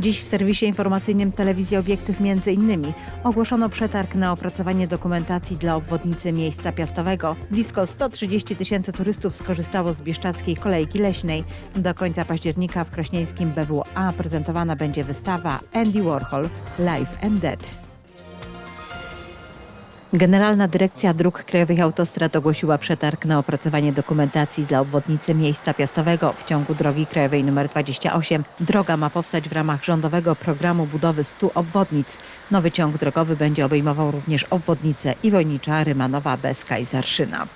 Dziś w serwisie informacyjnym telewizji Obiektyw między innymi ogłoszono przetarg na opracowanie dokumentacji dla obwodnicy miejsca piastowego. Blisko 130 tysięcy turystów skorzystało z bieszczackiej kolejki leśnej. Do końca października w krośnieńskim BWA prezentowana będzie wystawa Andy Warhol Life and Death. Generalna Dyrekcja Dróg Krajowych Autostrad ogłosiła przetarg na opracowanie dokumentacji dla obwodnicy miejsca piastowego w ciągu drogi krajowej nr 28. Droga ma powstać w ramach rządowego programu budowy 100 obwodnic. Nowy ciąg drogowy będzie obejmował również obwodnice Iwojnicza, Rymanowa, Beska i Zarszyna.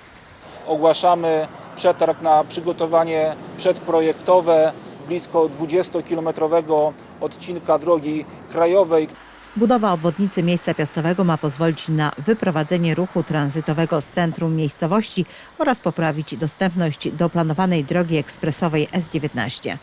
ogłaszamy przetarg na przygotowanie przedprojektowe blisko 20-kilometrowego odcinka drogi krajowej. Budowa obwodnicy miejsca piastowego ma pozwolić na wyprowadzenie ruchu tranzytowego z centrum miejscowości oraz poprawić dostępność do planowanej drogi ekspresowej S19.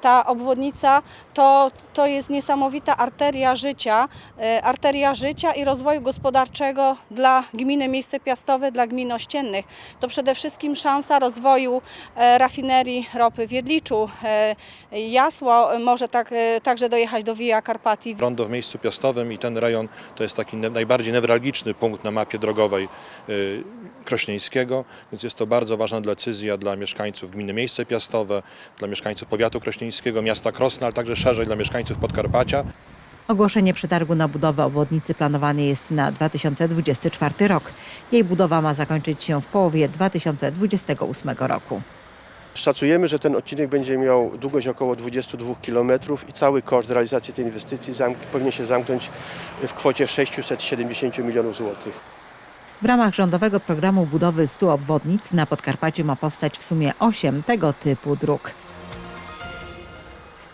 Ta obwodnica to, to jest niesamowita arteria życia, e, arteria życia i rozwoju gospodarczego dla gminy Miejsce Piastowe, dla gmin ościennych. To przede wszystkim szansa rozwoju e, rafinerii ropy w Jedliczu. E, Jasło może tak, także dojechać do Via Carpati. Rondo w miejscu piastowym i ten rejon to jest taki najbardziej newralgiczny punkt na mapie drogowej Krośnieńskiego, więc jest to bardzo ważna decyzja dla mieszkańców gminy Miejsce Piastowe, dla mieszkańców powiatu krośnieńskiego, miasta Krosna, ale także szerzej dla mieszkańców Podkarpacia. Ogłoszenie przetargu na budowę obwodnicy planowane jest na 2024 rok. Jej budowa ma zakończyć się w połowie 2028 roku. Szacujemy, że ten odcinek będzie miał długość około 22 km i cały koszt realizacji tej inwestycji zamk- powinien się zamknąć w kwocie 670 milionów złotych. W ramach rządowego programu budowy 100 obwodnic na Podkarpaciu ma powstać w sumie 8 tego typu dróg.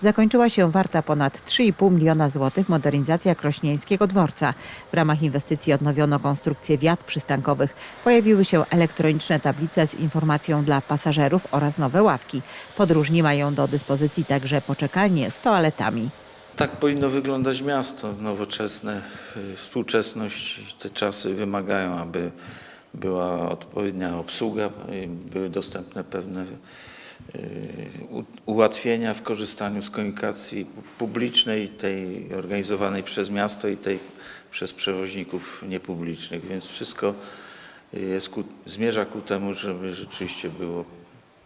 Zakończyła się warta ponad 3,5 miliona złotych modernizacja Krośnieńskiego Dworca. W ramach inwestycji odnowiono konstrukcję wiat przystankowych. Pojawiły się elektroniczne tablice z informacją dla pasażerów oraz nowe ławki. Podróżni mają do dyspozycji także poczekalnie z toaletami. Tak powinno wyglądać miasto nowoczesne. y, Współczesność, te czasy wymagają, aby była odpowiednia obsługa, były dostępne pewne ułatwienia w korzystaniu z komunikacji publicznej, tej organizowanej przez miasto i tej przez przewoźników niepublicznych, więc wszystko jest ku, zmierza ku temu, żeby rzeczywiście było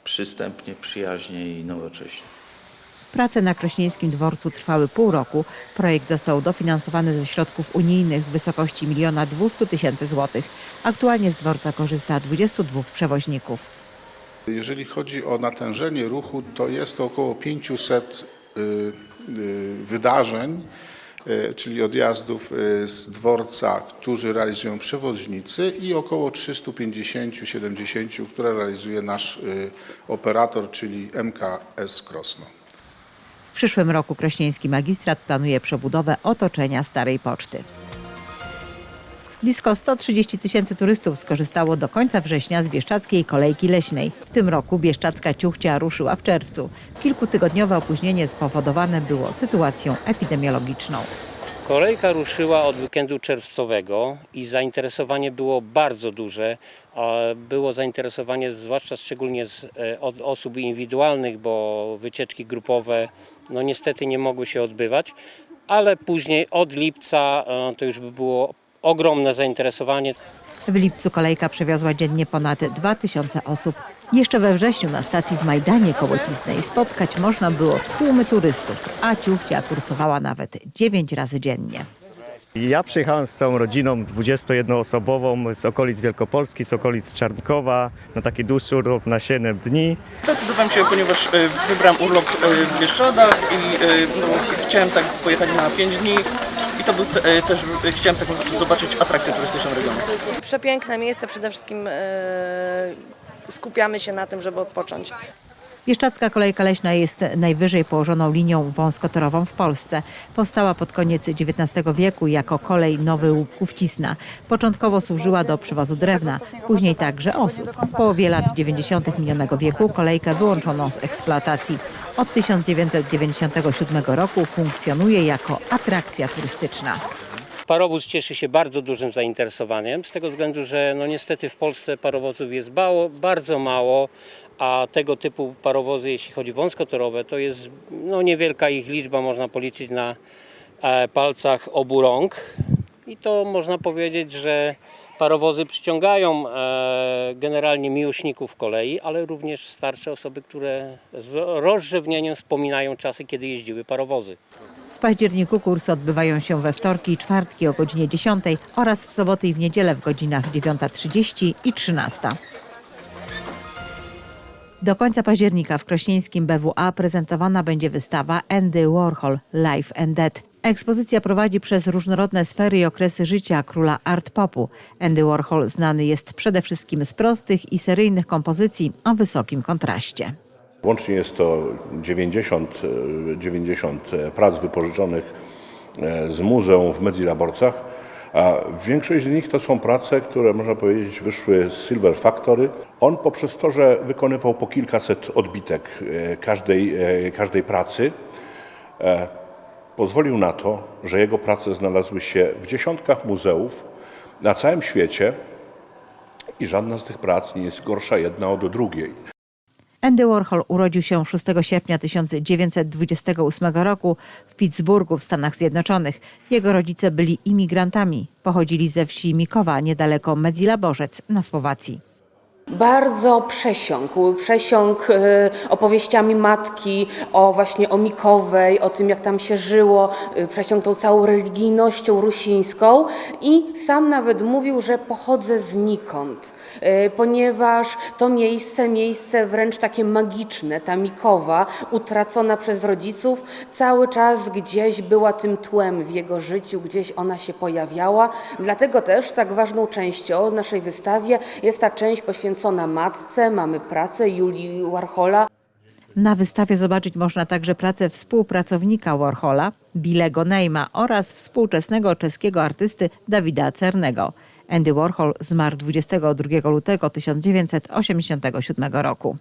przystępnie, przyjaźnie i nowocześnie. Prace na Krośnieńskim Dworcu trwały pół roku. Projekt został dofinansowany ze środków unijnych w wysokości 1 200 tysięcy złotych. Aktualnie z dworca korzysta 22 przewoźników. Jeżeli chodzi o natężenie ruchu, to jest to około 500 y, y, wydarzeń, y, czyli odjazdów z dworca, którzy realizują przewoźnicy i około 350-70, które realizuje nasz operator, czyli MKS Krosno. W przyszłym roku Krośnieński Magistrat planuje przebudowę otoczenia Starej Poczty. Blisko 130 tysięcy turystów skorzystało do końca września z Bieszczackiej Kolejki Leśnej. W tym roku Bieszczacka Ciuchcia ruszyła w czerwcu. Kilkutygodniowe opóźnienie spowodowane było sytuacją epidemiologiczną. Kolejka ruszyła od weekendu czerwcowego i zainteresowanie było bardzo duże. Było zainteresowanie zwłaszcza szczególnie z, e, od osób indywidualnych, bo wycieczki grupowe no niestety nie mogły się odbywać, ale później od lipca e, to już by było ogromne zainteresowanie. W lipcu kolejka przewiozła dziennie ponad 2000 osób. Jeszcze we wrześniu na stacji w Majdanie Kołocisnej spotkać można było tłumy turystów, a Ciuchcia kursowała nawet 9 razy dziennie. Ja przyjechałem z całą rodziną 21-osobową z okolic Wielkopolski, z okolic Czarnkowa na taki dłuższy urlop na 7 dni. Zdecydowałem się, ponieważ e, wybrałem urlop e, w Bieszczadach i e, no, chciałem tak pojechać na 5 dni to był te, też chciałem tak zobaczyć atrakcję turystyczną regionu. Przepiękne miejsce, przede wszystkim e, skupiamy się na tym, żeby odpocząć. Bieszczacka Kolejka Leśna jest najwyżej położoną linią wąskotorową w Polsce. Powstała pod koniec XIX wieku jako kolej Nowy Łupków-Cisna. Początkowo służyła do przewozu drewna, później także osób. W połowie lat 90. minionego wieku kolejkę wyłączono z eksploatacji. Od 1997 roku funkcjonuje jako atrakcja turystyczna. Parowóz cieszy się bardzo dużym zainteresowaniem, z tego względu, że no niestety w Polsce parowozów jest mało, bardzo mało, a tego typu parowozy, jeśli chodzi wąskotorowe, to jest no niewielka ich liczba, można policzyć na e, palcach obu rąk. I to można powiedzieć, że parowozy przyciągają e, generalnie miłośników kolei, ale również starsze osoby, które z rozrzewnieniem wspominają czasy, kiedy jeździły parowozy. W październiku kursy odbywają się we wtorki i czwartki o godzinie 10 oraz w soboty i w niedzielę w godzinach 9.30 i 13. Do końca października w krośnieńskim BWA prezentowana będzie wystawa Andy Warhol Life and Death. Ekspozycja prowadzi przez różnorodne sfery i okresy życia króla art popu. Andy Warhol znany jest przede wszystkim z prostych i seryjnych kompozycji o wysokim kontraście. Łącznie jest to 90, e, 90 prac wypożyczonych e, z muzeum w Medzilaborcach, większość z nich to są prace, które można powiedzieć wyszły z Silver Factory. On poprzez to, że wykonywał po kilkaset odbitek e, każdej, e, każdej pracy, e, pozwolił na to, że jego prace znalazły się w dziesiątkach muzeów na całym świecie i żadna z tych prac nie jest gorsza jedna od drugiej. Andy Warhol urodził się 6 sierpnia 1928 roku w Pittsburghu w Stanach Zjednoczonych. Jego rodzice byli imigrantami. Pochodzili ze wsi Mikowa, niedaleko Medzilaborzec na Słowacji. Bardzo przesiąkł, przesiąkł e, opowieściami matki o właśnie o Mikowej, o tym jak tam się żyło, e, przesiąkł tą całą religijnością rusińską i sam nawet mówił, że pochodzę znikąd, e, ponieważ to miejsce, miejsce wręcz takie magiczne, ta Mikowa, utracona przez rodziców, cały czas gdzieś była tym tłem w jego życiu, gdzieś ona się pojawiała. Dlatego też tak ważną częścią naszej wystawie jest ta część poświęcona matce. Mamy pracę Julii Warhola. Na wystawie zobaczyć można także pracę współpracownika Warhola, Billego Neima oraz współczesnego czeskiego artysty Dawida Cernego. Andy Warhol zmarł 22 lutego 1987 roku.